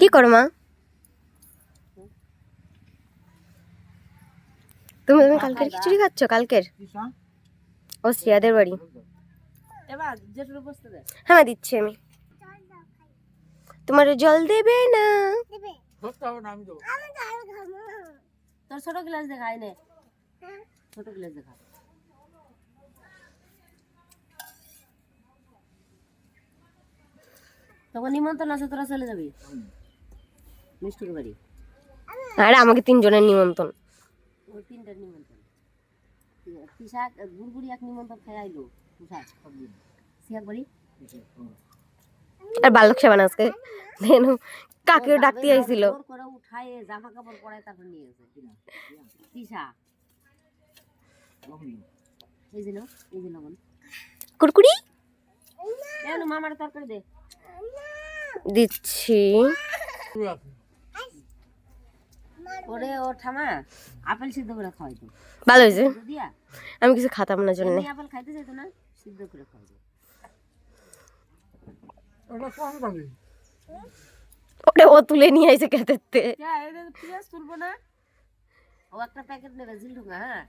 কি করো মা? তুমি তুমি কালকের খিচুড়ি খাচ্ছ কালকের? ও শ্রিয়াদের বাড়ি। হ্যাঁ মা, দিচ্ছি আমি। তোমার জল দেবে না? তোর ছোট গ্লাস দেখা আইনে ছোট গ্লাস দেখা তখন নিমন্ত্রণ আছে তোরা চলে যাবি। মিষ্টির বাড়ি। আরে আমাকে তিনজনের নিমন্ত্রণ। ওই তিনটার নিমন্ত্রণ। পিসাক গুড়গুড়ি এক নিমন্ত্রণ খেয়ে আইলো। পিসাক সিয়াক বাড়ি। আর বালক সেবান আজকে। দেন কাকেও ডাকতে আইছিল। করে উঠায় জামা কাপড় পরায় তারপর নিয়ে গেছে। পিসা। এই যে নাও, এই যে লবণ। এনো মামার তরকারি দে। দিচ্ছি। ওরে ও ঠামা আপেল সিদ্ধ করে ভালো হয়েছে। আমি কিছু খাতাম না জন্য। আপেল খাইতে চাইতো না সিদ্ধ করে ওটা ও তুলে নিয়ে আইছে খেতেতে পেঁয়াজ তুলবো না। ও একটা প্যাকেট নেবে ঝিলঢুঙ্গা হ্যাঁ?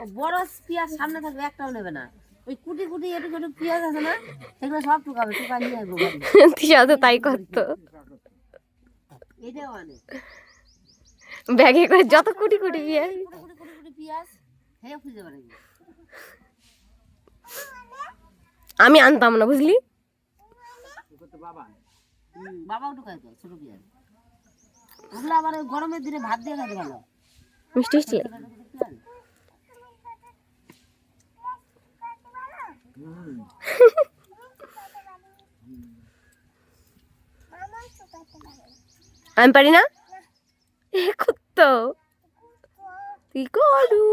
ও বড় পেঁয়াজ সামনে থাকবে একটাও নেবে না। ওই কুটি কুটি এটুকু পেঁয়াজ আছে না সেগুলো সব টুকাবে টুকা নিয়ে আসব বাড়ি। তো তাই করতো। ব্যাগে করে যত কুটি কুটি পেঁয়াজ। হ্যাঁ খুঁজে আমি আনতাম না বুঝলি? হুম, বাবাও ঢুকায় তো ছোট পেঁয়াজ। ওগুলো আবার গরমের দিনে ভাত দিয়ে খাইতে ভালো। মিষ্টি মিষ্টি লাগে। পেঁয়াজ। আমি পারি না? এ কুত্তো। তুই করু।